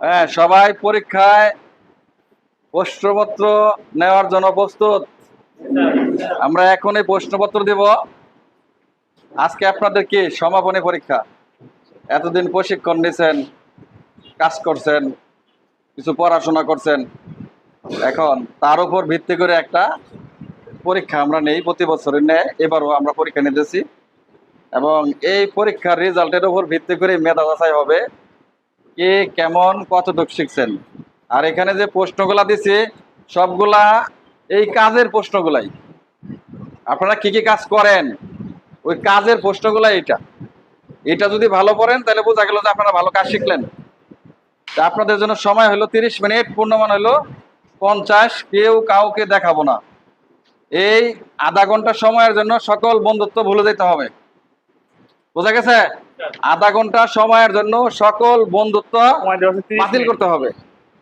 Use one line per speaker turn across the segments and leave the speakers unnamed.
হ্যাঁ সবাই পরীক্ষায় প্রশ্নপত্র নেওয়ার জন্য প্রস্তুত। আমরা এখন এই প্রশ্নপত্র দেব। আজকে আপনাদের কি সমাপনী পরীক্ষা? এতদিন প্রশিক্ষণ নিয়েছেন কাজ করছেন, কিছু পড়াশোনা করছেন। এখন তার উপর ভিত্তি করে একটা পরীক্ষা আমরা নেই, প্রতি বছরের নেয় এবারও আমরা পরীক্ষা নিতেছি। এবং এই পরীক্ষার রেজাল্টের উপর ভিত্তি করে মেধা যাচাই হবে। কে কেমন কতটুকু শিখছেন? আর এখানে যে প্রশ্নগুলা দিছি, সবগুলা এই কাজের প্রশ্নগুলাই। আপনারা কি কি কাজ করেন? ওই কাজের প্রশ্নগুলাই এটা। এটা যদি ভালো পড়েন, তাহলে বোঝা গেল যে আপনারা ভালো কাজ শিখলেন। তা আপনাদের জন্য সময় হলো তিরিশ মিনিট, পূর্ণমান হলো পঞ্চাশ। কেউ কাউকে দেখাবো না। এই আধা ঘণ্টা সময়ের জন্য সকল বন্ধুত্ব ভুলে যেতে হবে। বোঝা গেছে? আধা ঘণ্টা সময়ের জন্য সকল বন্ধুত্ব
সময় দেওয়া হচ্ছে 30
বাতিল করতে হবে।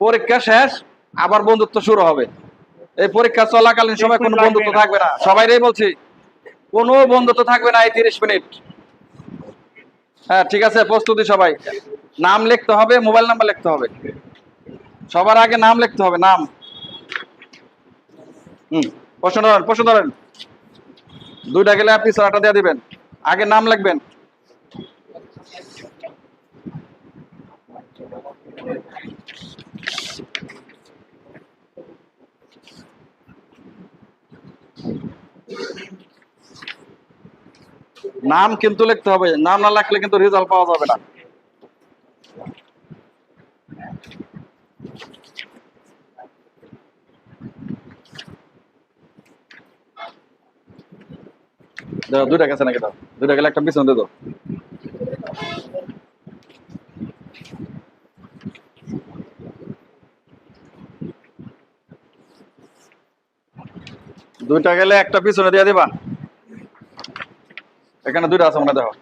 পরীক্ষা শেষ আবার বন্ধুত্ব শুরু হবে। এই পরীক্ষা চলাকালীন সময় কোনো বন্ধুত্ব থাকবে না। সবাইরই বলছি কোনো বন্ধুত্ব থাকবে না এই তিরিশ মিনিট। হ্যাঁ ঠিক আছে প্রস্তুতি সবাই। নাম লিখতে হবে মোবাইল নাম্বার লিখতে হবে। সবার আগে নাম লিখতে হবে নাম। হুম প্রশ্ন ধরেন প্রশ্ন ধরেন। দুইটা গেলে আপনি সারাটা দিয়ে দিবেন। আগে নাম লিখবেন। নাম কিন্তু লিখতে হবে, নাম না লিখলে কিন্তু রেজাল্ট পাওয়া যাবে না। দুইটা গেছে নাকি দাও? দুইটা গেলে একটা পিছনে দিয়ে দাও। দুইটা গেলে একটা পিছনে দিয়ে দিবা। এখানে দুইটা আছে মনে দেখো।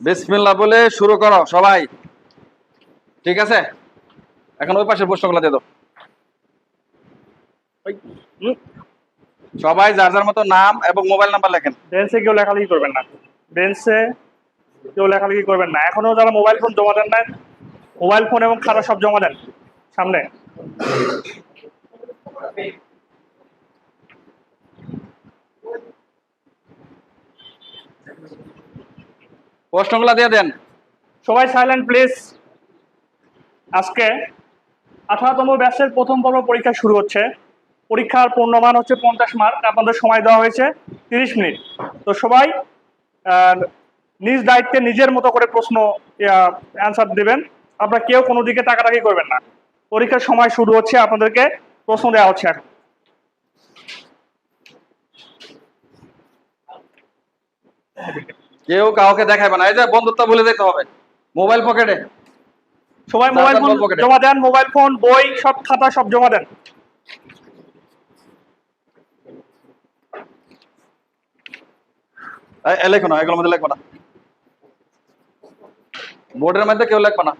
বিসমিল্লাহ বলে শুরু করো সবাই। ঠিক আছে? এখন ওই পাশের প্রশ্নগুলো দিয়ে দাও। সবাই যার যার মতো নাম এবং মোবাইল নাম্বার লেখেন।
বেঞ্চে কেউ লেখালেখি করবেন না। বেঞ্চে কেউ লেখালেখি করবেন না। এখনও যারা মোবাইল ফোন জমা দেন নাই মোবাইল ফোন এবং খাতা সব জমা দেন সামনে।
প্রশ্নগুলো দিয়ে দেন।
সবাই সাইলেন্ট প্লিজ আজকে আঠারোতম ব্যাচের প্রথম পর্ব পরীক্ষা শুরু হচ্ছে। পরীক্ষার পূর্ণমান হচ্ছে পঞ্চাশ মার্ক। আপনাদের সময় দেওয়া হয়েছে তিরিশ মিনিট। তো সবাই নিজ দায়িত্বে নিজের মতো করে প্রশ্ন অ্যান্সার দেবেন। আপনারা কেউ কোনো দিকে তাকাতাকি করবেন না। পরীক্ষার সময় শুরু হচ্ছে, আপনাদেরকে প্রশ্ন দেওয়া হচ্ছে এখন।
কেউ কাউকে দেখাবে না। এই যে বন্ধুত্ব ভুলে যেতে হবে। মোবাইল পকেটে।
সবাই মোবাইল ফোন জমা দেন মোবাইল ফোন বই সব খাতা সব জমা দেন।
এই, লেখো না এগুলোর মধ্যে লেখো না। বোর্ডের মধ্যে কেউ লেখো না।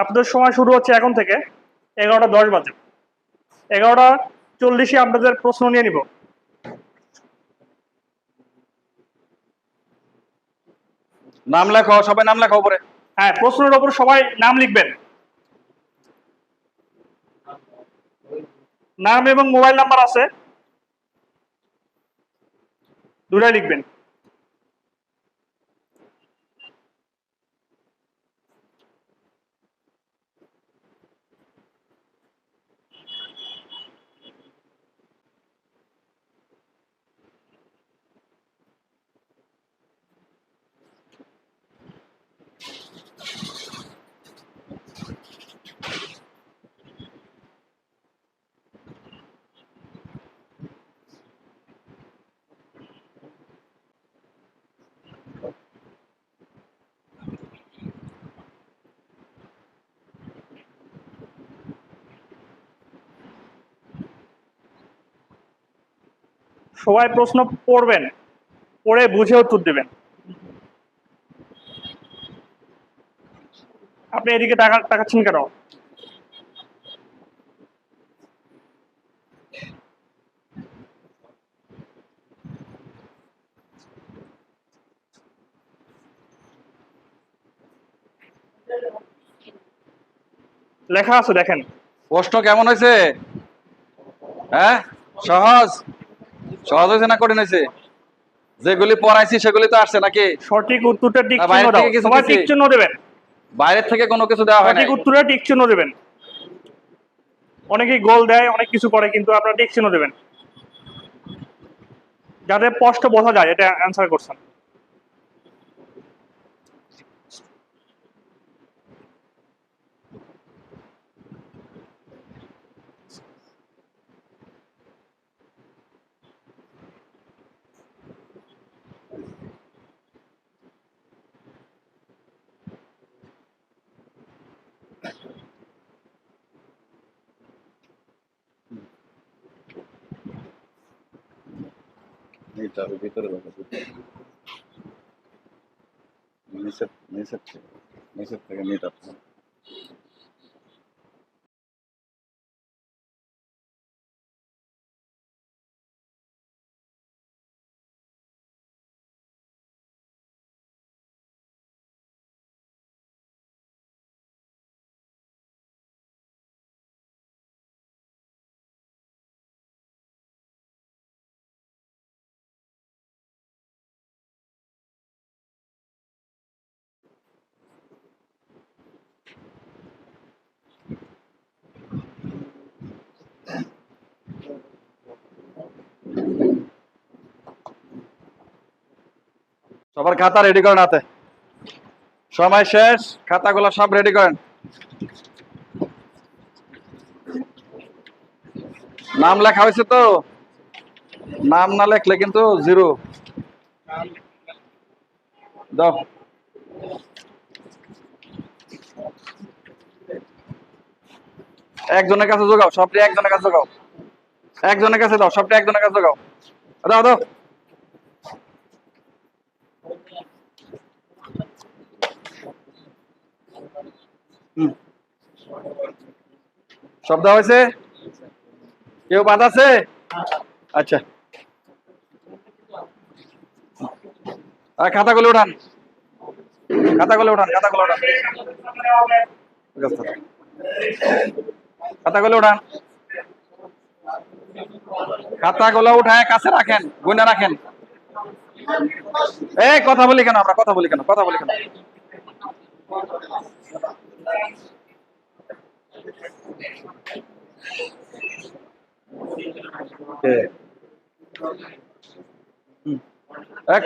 আপনাদের সময় শুরু হচ্ছে এখন থেকে এগারোটা দশ বাজে। এগারোটা চল্লিশে আপনাদের প্রশ্ন নিয়ে নিব।
নাম লেখো সবাই নাম লেখো উপরে।
হ্যাঁ প্রশ্নের ওপর সবাই নাম লিখবেন। নাম এবং মোবাইল নাম্বার আছে। দুটাই লিখবেন। সবাই প্রশ্ন পড়বেন পড়ে বুঝে উত্তর দেবেন। আপনি এদিকে টাকা তাকাচ্ছেন কেন? লেখা আছে, দেখেন।
প্রশ্ন কেমন হয়েছে? হ্যাঁ? সহজ? সহজ হয়েছে না কঠিন হয়েছে যেগুলি পড়াইছি সেগুলি তো আসছে নাকি?
সঠিক উত্তরটা টিক চিহ্ন দাও। সবাই টিক চিহ্ন দেবেন।
বাইরের থেকে কোনো কিছু দেওয়া হয় না
সঠিক উত্তরে টিক চিহ্ন দেবেন। অনেকেই গোল দেয় অনেক কিছু করে কিন্তু আপনারা টিক চিহ্ন দেবেন। যাতে স্পষ্ট বোঝা যায় এটা অ্যান্সার করছেন।
नाही चालू तर नाही सक नहीं शकते नहीं शकते नहीं नीट आपण সবার খাতা রেডি করেন হাতে। সময় শেষ, খাতাগুলো সব রেডি করেন। নাম লেখা হয়েছে তো? নাম না লেখলে কিন্তু জিরো। একজনের কাছে যোগাও, সবটি একজনের কাছে যোগাও। একজনের কাছে দাও, সবটি একজনের কাছে যোগাও। দাও দাও। সব দেওয়া হয়েছে? কেউ বাদ আছে? আচ্ছা। আর খাতাগুলো উঠান। খাতাগুলো উঠান খাতাগুলো উঠান। খাতাগুলো উঠান। খাতাগুলো উঠায় কাছে রাখেন গুনে রাখেন। এই কথা বলি কেন আমরা? কথা বলি কেন? কথা বলি কেন। এ,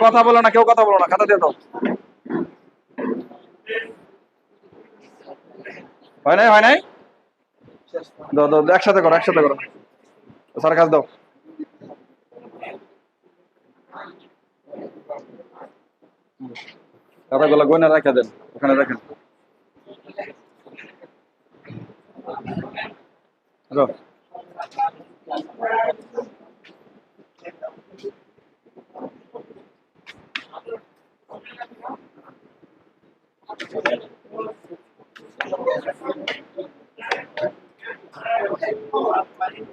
কথা বলো না, কেউ কথা বলো না, খাতা দিয়ে দাও। হয় নাই হয় নাই? একসাথে করো একসাথে করো। স্যার, কাজ দাও। খাতাগুলো গয়না রেখে দেন, ওখানে রাখেন হ্যালো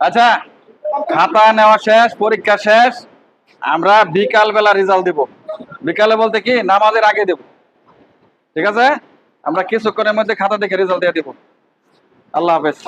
আচ্ছা খাতা নেওয়া শেষ, পরীক্ষা শেষ। আমরা বিকাল বেলা রেজাল্ট দেব। বিকালে বলতে কি, নামাজের আগে দেব। ঠিক আছে? আমরা কিছুক্ষণের মধ্যে খাতা দেখে রেজাল্ট দিয়ে দেব। আল্লাহ হাফেজ।